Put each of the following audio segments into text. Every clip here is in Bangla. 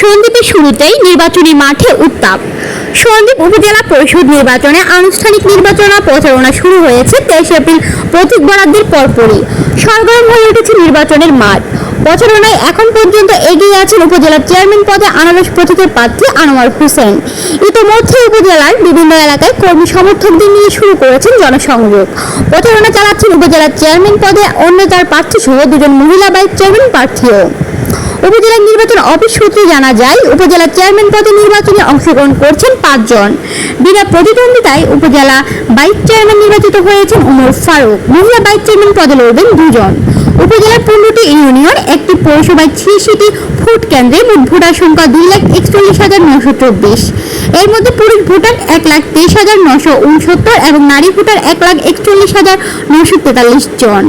সন্দ্বীপে শুরুতেই নির্বাচনী মাঠে উত্তাপ। সন্দ্বীপ উপজেলা পরিষদ নির্বাচনে আনুষ্ঠানিক নির্বাচন প্রচারণা শুরু হয়েছে তেইশ এপ্রিল প্রতীক বরাদ্দের পরপরই। সরগরম হয়ে উঠেছে নির্বাচনের মাঠ। প্রচারণায় এখন পর্যন্ত এগিয়ে আছেন উপজেলার চেয়ারম্যান পদে আনারস প্রতীকের প্রার্থী আনোয়ার হোসেন। ইতোমধ্যে উপজেলার বিভিন্ন এলাকায় কর্মী সমর্থকদের নিয়ে শুরু করেছেন জনসংযোগ। প্রচারণা চালাচ্ছেন উপজেলার চেয়ারম্যান পদে অন্য তার প্রার্থী সহ দুজন মহিলা বাইক চেয়ারম্যান প্রার্থীও। উপজেলা নির্বাচন অফিস সূত্রে জানা যায়, উপজেলা চেয়ারম্যান পদে নির্বাচনে অংশগ্রহণ করছেন পাঁচজন। বিনা প্রতিদ্বন্দ্বিতায় উপজেলা বাইক চেয়ারম্যান নির্বাচিত হয়েছেন উমর ফারুক। মহিলা বাইক চেয়ারম্যান পদে লড়বেন দুজন। উপজেলার পনেরোটি ইউনিয়ন, একটি পৌরসভায় ছিয়াশিটি ভোট কেন্দ্রে মোট ভোটার সংখ্যা দুই লাখ একচল্লিশ হাজার নশো চব্বিশ। এর মধ্যে পুরুষ ভোটার এক লাখ তেইশ হাজার নশো উনসত্তর এবং নারী ভোটার এক লাখ একচল্লিশ হাজার নশো তেতাল্লিশ জন।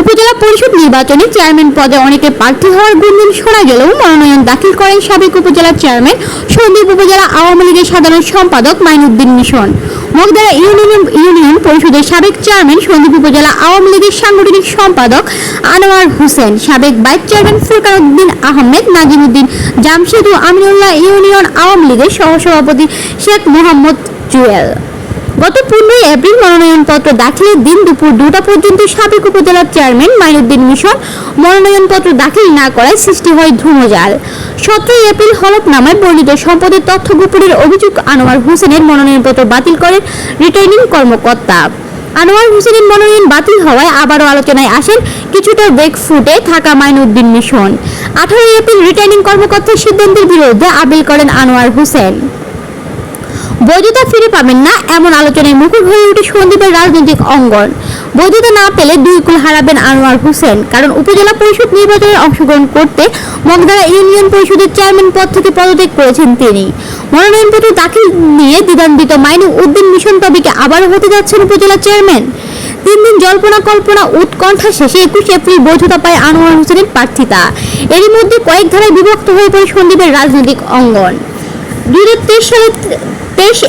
উপজেলা পরিষদ নির্বাচনে চেয়ারম্যান পদে অনেকে প্রার্থী হওয়ার গুঞ্জন শোনা গেলেও মনোনয়ন দাখিল করেন সাবেক উপজেলা চেয়ারম্যান সন্দ্বীপ উপজেলা আওয়ামী লীগের সাধারণ সম্পাদক মাইনুদ্দিন মিশন। মগদারা ইউনিয়ন ইউনিয়ন পরিষদের সাবেক চেয়ারম্যান সন্দ্বীপ উপজেলা আওয়ামী লীগের সাংগঠনিক সম্পাদক আনোয়ার হোসেন, সাবেক ভাইস চেয়ারম্যান ফুরকানুদ্দিন আহমেদ, নাজিমুদ্দিন জামশেদ ও আমিনুল্লাহ ইউনিয়ন আওয়ামী লীগের সহসভাপতি শেখ মোহাম্মদ জুয়েল। গত পনেরোই এপ্রিল মনোনয়নপত্র দাখিলের দিন দুপুর দুটা পর্যন্ত সাবেক উপজেলার চেয়ারম্যান মাইনুদ্দিন মিশন মনোনয়নপত্র দাখিল না করায় সৃষ্টি হয় ধূমজাল। সতেরোই এপ্রিল হলফনামায় বর্ণিত সম্পদের তথ্য গোপনের অভিযোগ আনোয়ার হোসেনের মনোনয়নপত্র বাতিল করেন রিটার্নিং কর্মকর্তা। আনোয়ার হোসেনের মনোনয়ন বাতিল হওয়ায় আবারও আলোচনায় আসেন কিছুটা বেগ ফুটে থাকা মাইনুদ্দিন মিশন। আঠারোই এপ্রিল রিটার্নিং কর্মকর্তার সিদ্ধান্তের বিরুদ্ধে আপিল করেন আনোয়ার হোসেন। বৈধতা ফিরে পাবেন না এমন আলোচনায় মুখর হয়ে উঠে সন্দীপের রাজনৈতিক অঙ্গন। বৈধতা না পেলে দুই কুল হারাবেন আনোয়ার হোসেন, কারণ উপজেলা পরিষদ নির্বাচনে অংশগ্রহণ করতে মগদারা ইউনিয়ন পরিষদের চেয়ারম্যান পদ থেকে পদত্যাগ করেছেন তিনি। মনোনয়নপত্র দাখিল নিয়ে দ্বিধান্বিত মাইনু উদ্দিন মিশন তবিকে আবারও হতে যাচ্ছেন উপজেলা চেয়ারম্যান। তিন দিন জল্পনা কল্পনা উৎকণ্ঠা শেষে একুশ এপ্রিল বৈধতা পায় আনোয়ার হোসেনের প্রার্থিতা। এরই মধ্যে কয়েক ধারায় বিভক্ত হয়ে পড়ে সন্দীপের রাজনৈতিক অঙ্গন। দুই হাজার তেইশ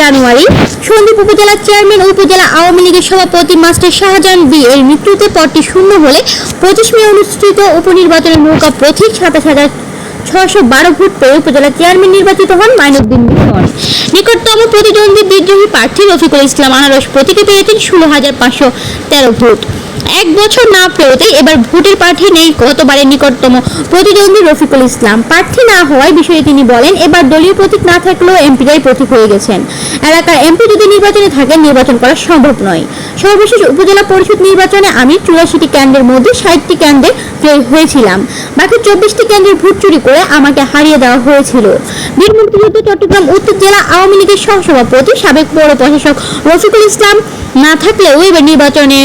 জানুয়ারি সন্দ্বীপ উপজেলার চেয়ারম্যান ও উপজেলা আওয়ামী লীগের সভাপতি মাস্টার শাহজাহান বি এর মৃত্যুতে পদটি শূন্য হলে পঁচিশ মে অনুষ্ঠিত উপনির্বাচনের নৌকা প্রতীক সাতাশ হাজার বারো ভোট পেয়ে উপজেলা চেয়ারম্যান নির্বাচিত হন মাইনুদ্দিন নিকটতম প্রতিদ্বন্দ্বী বিদ্রোহী প্রার্থী রফিকুল ইসলাম আনারস প্রতীকে পেয়েছেন ষোলো হাজার পাঁচশো তেরো ভোট। এক বছর না পেরোতে এবার ভোটের প্রার্থী নেই। গতবারের নিকটতম প্রতিদ্বন্দ্বী রফিকুল ইসলাম। প্রার্থী না হওয়ায় বিষয়ে তিনি বলেন, এবার দলীয় প্রতীক না থাকলেও এমপিরাই প্রতীক হয়ে গেছেন। এলাকার এমপি যদি নির্বাচনে থাকেন, নির্বাচন করা সম্ভব নয়। সর্বশেষ উপজেলা পরিষদ নির্বাচনে আমি চুরাশিটি কেন্দ্রের মধ্যে ষাটটি কেন্দ্রে জয়ী হয়েছিলাম। বাকি চব্বিশটি কেন্দ্রের ভোট চুরি করে আমাকে হারিয়ে দেওয়া হয়েছিল। বীর মুক্তিযুদ্ধ চট্টগ্রাম, উত্তর জেলা আওয়ামী লীগের সহসভাপতি, সাবেক পৌর প্রশাসক রফিকুল ইসলাম না থাকলেও এবার নির্বাচনে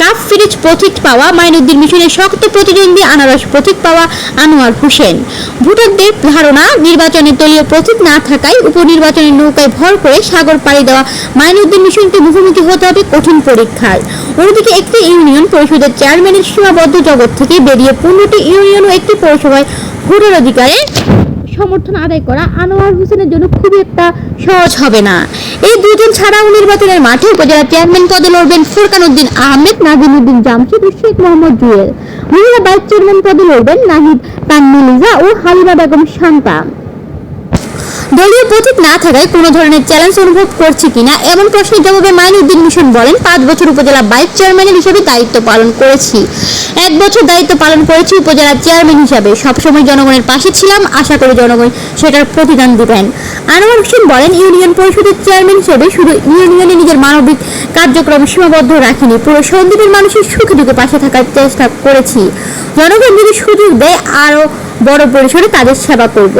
কাপ ফিরিজ প্রতীক পাওয়া মাইনুদ্দিন মিশনের শক্ত প্রতিদ্বন্দ্বী আনারস প্রতীক পাওয়া আনোয়ার হোসেন। ভোটারদের ধারণা, নির্বাচনে দলীয় প্রতীক না থাকায় উপনির্বাচনের নৌকায় ভর করে সাগর পাড়ি দেওয়া মাইনুদ্দিন মিশনকে মুখোমুখি হতে হবে কঠিন পরীক্ষার অন্যদিকে একটি ইউনিয়ন পরিষদের চেয়ারম্যানের সীমাবদ্ধ জগৎ থেকে বেরিয়ে পনেরোটি ইউনিয়ন ও একটি পৌরসভায় ভোটার অধিকারে সমর্থন আদায় করা আনোয়ার হোসেনের জন্য খুব একটা সহজ হবে না। এই দুজন ছাড়াও নির্বাচনের মাঠে উপজেলা চেয়ারম্যান পদে লড়বেন ফুরকান উদ্দিন আহমেদ নাজিম উদ্দিন জামশেদ ও শেখ মোহাম্মদ জুয়েল। মহিলা ভাইস চেয়ারম্যান পদে লড়বেন নাহিদ তানমিলিজা ও হালিমা বেগম শান্তা। দলীয় প্রতীক না থাকায় কোনো ধরনের চ্যালেঞ্জ অনুভব করছে কিনা এমন প্রশ্নের জবাবে মাইনুদ্দিন মিশন বলেন, পাঁচ বছর উপজেলা বাইক চেয়ারম্যানের হিসেবে দায়িত্ব পালন করেছি। এক বছর দায়িত্ব পালন করেছি উপজেলা চেয়ারম্যান হিসাবে। সবসময় জনগণের পাশে ছিলাম, আশা করি জনগণ সেটার প্রতিদান দিবেন। আনোয়ার হোসেন বলেন, ইউনিয়ন পরিষদের চেয়ারম্যান হিসেবে শুধু ইউনিয়নে নিজের মানবিক কার্যক্রম সীমাবদ্ধ রাখিনি, পুরো সন্দীপের মানুষের সুখে দুঃখে পাশে থাকার চেষ্টা করেছি। জনগণ যদি সুযোগ দেয় আরও বড় পরিসরে তাদের সেবা করব।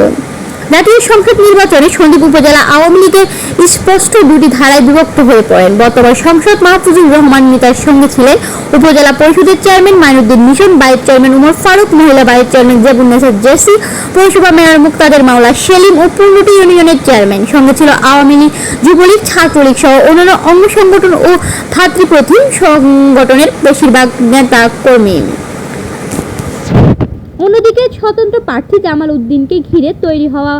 জাতীয় সংসদ নির্বাচনে সন্দ্বীপ উপজেলা আওয়ামী লীগের স্পষ্ট দুটি ধারায় বিভক্ত হয়ে পড়েন। বর্তমান সংসদ মাহফুজুর রহমান নেতার সঙ্গে ছিলেন উপজেলা পরিষদের চেয়ারম্যান মাইনুদ্দিন মিশন বাইর চেয়ারম্যান উমর ফারুক, মহিলা বাইর চেয়ারম্যান জেবুন্নেসার জেসি পৌরসভা মেয়র মুক্তাদের মাওলা সেলিম ও পূর্ণটি ইউনিয়নের চেয়ারম্যান। সঙ্গে ছিল আওয়ামী লীগ, যুবলীগ, ছাত্রলীগ সহ অন্যান্য অঙ্গ সংগঠন ও ভাতৃপ্রতিম সংগঠনের বেশিরভাগ নেতা কর্মী। অন্যদিকে স্বতন্ত্র প্রার্থী জামাল উদ্দিনকে ঘিরে তৈরি হওয়া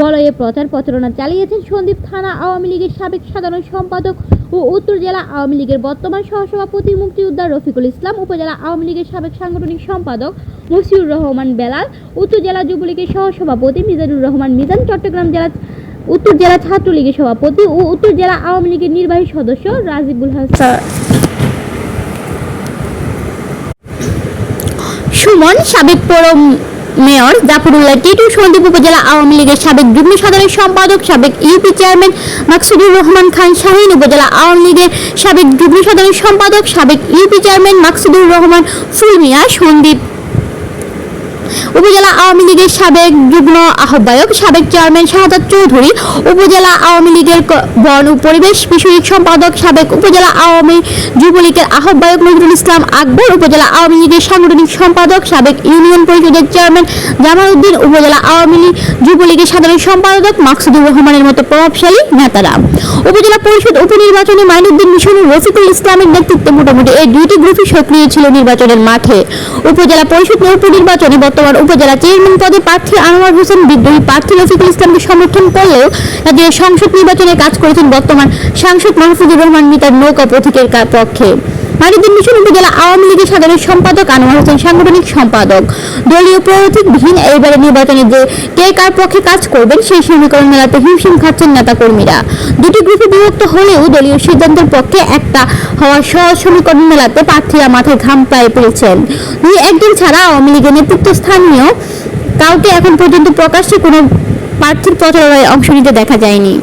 বলয়ে প্রচার প্রচারণা চালিয়েছেন সন্দীপ থানা আওয়ামী লীগের সাবেক সাধারণ সম্পাদক ও উত্তর জেলা আওয়ামী লীগের বর্তমান সহসভাপতি মুক্তিযোদ্ধা রফিকুল ইসলাম, উপজেলা আওয়ামী লীগের সাবেক সাংগঠনিক সম্পাদক মসিউর রহমান বেলাল, উত্তর জেলা যুবলীগের সহসভাপতি মিজানুর রহমান মিজান, চট্টগ্রাম জেলা উত্তর জেলা ছাত্রলীগের সভাপতি ও উত্তর জেলা আওয়ামী লীগের নির্বাহী সদস্য রাজিবুল হাসান। সুমন, সাবেক পৌর মেয়র জাফরুল্লাহ টিটু, সন্দীপ উপজেলা আওয়ামী লীগের সাবেক যুগ্ম সাধারণ সম্পাদক, সাবেক ইউপি চেয়ারম্যান মাকসুদুর রহমান খান, শাহিন উপজেলা আওয়ামী লীগের সাবেক যুগ্ম সাধারণ সম্পাদক, সাবেক ইউপি চেয়ারম্যান মাকসুদুর রহমান, ফুলমিয়া, সন্দীপ উপজেলা আওয়ামী লীগের সাবেক যুগ্ম আহ্বায়ক, সাবেক চেয়ারম্যান শাহাদ চৌধুরী, উপজেলা আওয়ামী লীগের বন ও পরিবেশ বিষয়ক সম্পাদক, সাবেক উপজেলা আওয়ামী যুবলীগের আহ্বায়ক নজরুল ইসলাম আকবর, উপজেলা আওয়ামী লীগের সাংগঠনিক সম্পাদক, সাবেক ইউনিয়ন পরিষদের চেয়ারম্যান জামাল উদ্দিন উপজেলা আওয়ামী লীগ যুবলীগের সাধারণ সম্পাদক মাকসুদুর রহমানের মতো প্রভাবশালী নেতারা। উপজেলা পরিষদ উপনির্বাচনে মাইনুদ্দিন মিশন রফিকুল ইসলামের নেতৃত্বে মোটামুটি এই দুইটি গ্রুপই সক্রিয় ছিল নির্বাচনের মাঠে। উপজেলা পরিষদ উপনির্বাচনে বর্তমান উপজেলা চেয়ারম্যান পদে প্রার্থী আনোয়ার হোসেন বিদ্রোহী প্রার্থী রফিকুল ইসলামকে সমর্থন করলেও রাজ্যের সংসদ নির্বাচনে কাজ করেছেন বর্তমান সাংসদ মাহফুজুর রহমান মিতার নৌকা প্রতীকের পক্ষে। মানিদ্দিন মিশন উপজেলা আওয়ামী লীগের সাধারণ সম্পাদক আনোয়ার হোসেন সাংগঠনিক সম্পাদক। দলীয় প্রতীকবিহীন এইবারের নির্বাচনে যে কে কার পক্ষে কাজ করবেন সেই সমীকরণ মেলাতে হিমশিম খাচ্ছেন নেতাকর্মীরা। দুটি গ্রুপে বিভক্ত হলেও দলীয় সিদ্ধান্তের পক্ষে একটা সহজ সমীকরণ মেলাতে প্রার্থীরা মাথায় ঘাম পায়ে পেয়েছেন দুই একদিন ছাড়া আওয়ামী লীগের নেতৃত্ব স্থানীয় কাউকে এখন পর্যন্ত প্রকাশ্যে কোনো প্রার্থীর প্রচারণায় অংশ নিতে দেখা যায়নি।